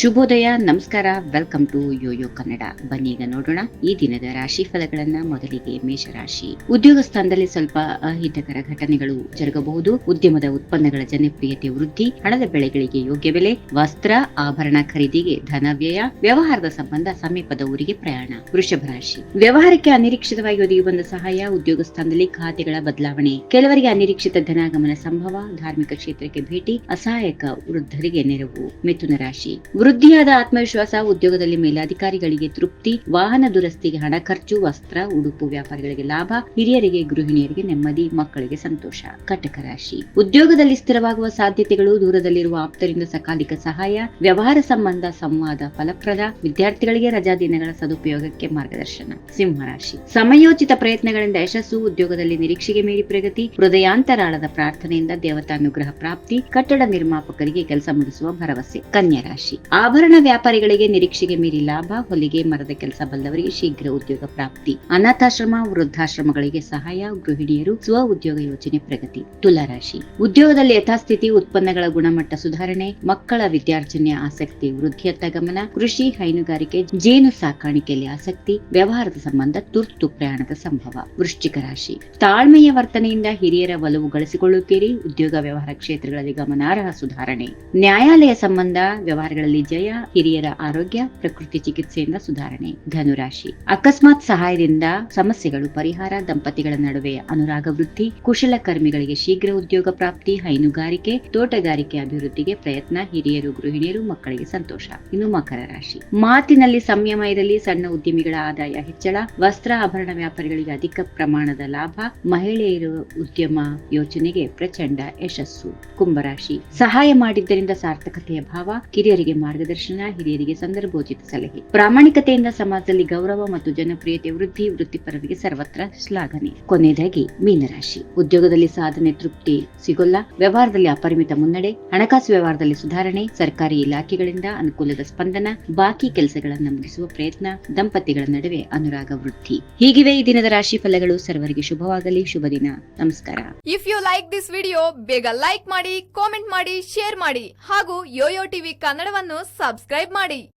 ಶುಭೋದಯ, ನಮಸ್ಕಾರ welcome to Yoyo Kannada ಬನ್ನಿ ಈಗ ನೋಡೋಣ ಈ ದಿನದ ರಾಶಿ ಫಲಗಳನ್ನ ಮೊದಲಿಗೆ ಮೇಷರಾಶಿ. ಉದ್ಯೋಗ ಸ್ಥಾನದಲ್ಲಿ ಸ್ವಲ್ಪ ಅಹಿತಕರ ಘಟನೆಗಳು ಜರುಗಬಹುದು. ಉದ್ಯಮದ ಉತ್ಪನ್ನಗಳ ಜನಪ್ರಿಯತೆ ವೃದ್ಧಿ, ಹಣದ ಬೆಳೆಗಳಿಗೆ ಯೋಗ್ಯ ಬೆಲೆ, ವಸ್ತ್ರ, ಆಭರಣ ಖರೀದಿಗೆ ಧನ ವ್ಯಯ, ವ್ಯವಹಾರದ ಸಂಬಂಧ ಸಮೀಪದ ಊರಿಗೆ ಪ್ರಯಾಣ. ವೃಷಭ ರಾಶಿ. ವ್ಯವಹಾರಕ್ಕೆ ಅನಿರೀಕ್ಷಿತವಾಗಿ ಒದಗಿ ಬಂದ ಸಹಾಯ, ಉದ್ಯೋಗ ಸ್ಥಾನದಲ್ಲಿ ಖಾತೆಗಳ ಬದಲಾವಣೆ. ಕೆಲವರಿಗೆ ಅನಿರೀಕ್ಷಿತ ಧನಾಗಮನ ಸಂಭವ, ಧಾರ್ಮಿಕ ಕ್ಷೇತ್ರಕ್ಕೆ ಭೇಟಿ, ಅಸಹಾಯಕ ವೃದ್ಧರಿಗೆ ನೆರವು. ಮಿಥುನ ರಾಶಿ. ವೃದ್ಧಿಯಾದ ಆತ್ಮವಿಶ್ವಾಸ, ಉದ್ಯೋಗದಲ್ಲಿ ಮೇಲಾಧಿಕಾರಿಗಳಿಗೆ ತೃಪ್ತಿ, ವಾಹನ ದುರಸ್ತಿಗೆ ಹಣ ಖರ್ಚು, ವಸ್ತ್ರ, ಉಡುಪು ವ್ಯಾಪಾರಿಗಳಿಗೆ ಲಾಭ, ಹಿರಿಯರಿಗೆ, ಗೃಹಿಣಿಯರಿಗೆ ನೆಮ್ಮದಿ, ಮಕ್ಕಳಿಗೆ ಸಂತೋಷ. ಕಟಕ ರಾಶಿ. ಉದ್ಯೋಗದಲ್ಲಿ ಸ್ಥಿರವಾಗುವ ಸಾಧ್ಯತೆಗಳು, ದೂರದಲ್ಲಿರುವ ಆಪ್ತರಿಂದ ಸಕಾಲಿಕ ಸಹಾಯ, ವ್ಯವಹಾರ ಸಂಬಂಧ ಸಂವಾದ ಫಲಪ್ರದ, ವಿದ್ಯಾರ್ಥಿಗಳಿಗೆ ರಜಾ ದಿನಗಳ ಸದುಪಯೋಗಕ್ಕೆ ಮಾರ್ಗದರ್ಶನ. ಸಿಂಹರಾಶಿ ಸಮಯೋಚಿತ ಪ್ರಯತ್ನಗಳಿಂದ ಯಶಸ್ಸು, ಉದ್ಯೋಗದಲ್ಲಿ ನಿರೀಕ್ಷೆಗೆ ಮೀರಿ ಪ್ರಗತಿ, ಹೃದಯಾಂತರಾಳದ ಪ್ರಾರ್ಥನೆಯಿಂದ ದೇವತಾನುಗ್ರಹ ಪ್ರಾಪ್ತಿ, ಕಟ್ಟಡ ನಿರ್ಮಾಪಕರಿಗೆ ಕೆಲಸ ಮುಗಿಸುವ ಭರವಸೆ. ಕನ್ಯಾ ರಾಶಿ. ಆಭರಣ ವ್ಯಾಪಾರಿಗಳಿಗೆ ನಿರೀಕ್ಷೆಗೆ ಮೀರಿ ಲಾಭ, ಹೊಲಿಗೆ, ಮರದ ಕೆಲಸ ಬಲ್ಲವರಿಗೆ ಶೀಘ್ರ ಉದ್ಯೋಗ ಪ್ರಾಪ್ತಿ. ಅನಾಥಾಶ್ರಮ, ವೃದ್ಧಾಶ್ರಮಗಳಿಗೆ ಸಹಾಯ, ಗೃಹಿಣಿಯರು ಸ್ವ ಉದ್ಯೋಗ ಯೋಜನೆ ಪ್ರಗತಿ. ತುಲಾರಾಶಿ. ಉದ್ಯೋಗದಲ್ಲಿ ಯಥಾಸ್ಥಿತಿ, ಉತ್ಪನ್ನಗಳ ಗುಣಮಟ್ಟ ಸುಧಾರಣೆ, ಮಕ್ಕಳ ವಿದ್ಯಾರ್ಜನೆಯ ಆಸಕ್ತಿ ವೃದ್ಧಿಯತ್ತ ಗಮನ, ಕೃಷಿ ಹೈನುಗಾರಿಕೆ, ಜೇನು ಸಾಕಾಣಿಕೆಯಲ್ಲಿ ಆಸಕ್ತಿ, ವ್ಯವಹಾರದ ಸಂಬಂಧ ತುರ್ತು ಪ್ರಯಾಣದ ಸಂಭವ. ವೃಶ್ಚಿಕ ರಾಶಿ. ತಾಳ್ಮೆಯ ವರ್ತನೆಯಿಂದ ಹಿರಿಯರ ಒಲವು ಗಳಿಸಿಕೊಳ್ಳುತ್ತೀರಿ, ಉದ್ಯೋಗ ವ್ಯವಹಾರ ಕ್ಷೇತ್ರಗಳಲ್ಲಿ ಗಮನಾರ್ಹ ಸುಧಾರಣೆ. ನ್ಯಾಯಾಲಯ ಸಂಬಂಧ ವ್ಯವಹಾರಗಳಲ್ಲಿ ಜಯ ಹಿರಿಯರ ಆರೋಗ್ಯ, ಪ್ರಕೃತಿ ಚಿಕಿತ್ಸೆಯಿಂದ ಸುಧಾರಣೆ, ಧನುರಾಶಿ. ಅಕಸ್ಮಾತ್ ಸಹಾಯದಿಂದ ಸಮಸ್ಯೆಗಳು, ಪರಿಹಾರ, ದಂಪತಿಗಳ ನಡುವೆ ಅನುರಾಗ ವೃದ್ಧಿ ಕುಶಲಕರ್ಮಿಗಳಿಗೆ ಶೀಘ್ರ ಉದ್ಯೋಗ ಪ್ರಾಪ್ತಿ, ಹೈನುಗಾರಿಕೆ, ತೋಟಗಾರಿಕೆ ಅಭಿವೃದ್ಧಿಗೆ ಪ್ರಯತ್ನ, ಹಿರಿಯರು, ಗೃಹಿಣಿಯರು, ಮಕ್ಕಳಿಗೆ ಸಂತೋಷ. ಇನ್ನು ಮಕರ ರಾಶಿ. ಮಾತಿನಲ್ಲಿ ಸಂಯಮ ಇರಲಿ ಸಣ್ಣ ಉದ್ಯಮಿಗಳ ಆದಾಯ ಹೆಚ್ಚಳ, ವಸ್ತ್ರ ಆಭರಣ ವ್ಯಾಪಾರಿಗಳಿಗೆ ಅಧಿಕ ಪ್ರಮಾಣದ ಲಾಭ, ಮಹಿಳೆಯರು ಉದ್ಯಮ ಯೋಜನೆಗೆ ಪ್ರಚಂಡ ಯಶಸ್ಸು. ಕುಂಭರಾಶಿ ಸಹಾಯ ಮಾಡಿದ್ದರಿಂದ ಸಾರ್ಥಕತೆಯ ಭಾವ, ಕಿರಿಯರಿಗೆ ಮಾರ್ಗದರ್ಶನ, ಹಿರಿಯರಿಗೆ ಸಂದರ್ಭೋಚಿತ ಸಲಹೆ. ಪ್ರಾಮಾಣಿಕತೆಯಿಂದ ಸಮಾಜದಲ್ಲಿ ಗೌರವ ಮತ್ತು ಜನಪ್ರಿಯತೆ ವೃದ್ಧಿ, ವೃತ್ತಿಪರರಿಗೆ ಸರ್ವತ್ರ ಶ್ಲಾಘನೆ. ಕೊನೆಯದಾಗಿ, ಮೀನರಾಶಿ. ಉದ್ಯೋಗದಲ್ಲಿ ಸಾಧನೆ, ತೃಪ್ತಿ ಸಿಗೋಲ್ಲ. ವ್ಯವಹಾರದಲ್ಲಿ ಅಪರಿಮಿತ ಮುನ್ನಡೆ. ಹಣಕಾಸು ವ್ಯವಹಾರದಲ್ಲಿ ಸುಧಾರಣೆ. ಸರ್ಕಾರಿ ಇಲಾಖೆಗಳಿಂದ ಅನುಕೂಲದ ಸ್ಪಂದನ. ಬಾಕಿ ಕೆಲಸಗಳನ್ನು ಮುಗಿಸುವ ಪ್ರಯತ್ನ. ದಂಪತಿಗಳ ನಡುವೆ ಅನುರಾಗ ವೃದ್ಧಿ. ಹೀಗಿವೆ ಈ ದಿನದ ರಾಶಿ ಫಲಗಳು. ಸರ್ವರಿಗೆ ಶುಭವಾಗಲಿ. ಶುಭ ದಿನ. ನಮಸ್ಕಾರ. If you like this video ಬೇಗ ಲೈಕ್ ಮಾಡಿ ಕಾಮೆಂಟ್ ಮಾಡಿ ಶೇರ್ ಮಾಡಿ. ಹಾಗೂ ಯೋಯೋ ಟಿವಿ ಕನ್ನಡವನ್ನು ಸಬ್ಸ್ಕ್ರೈಬ್ ಮಾಡಿ.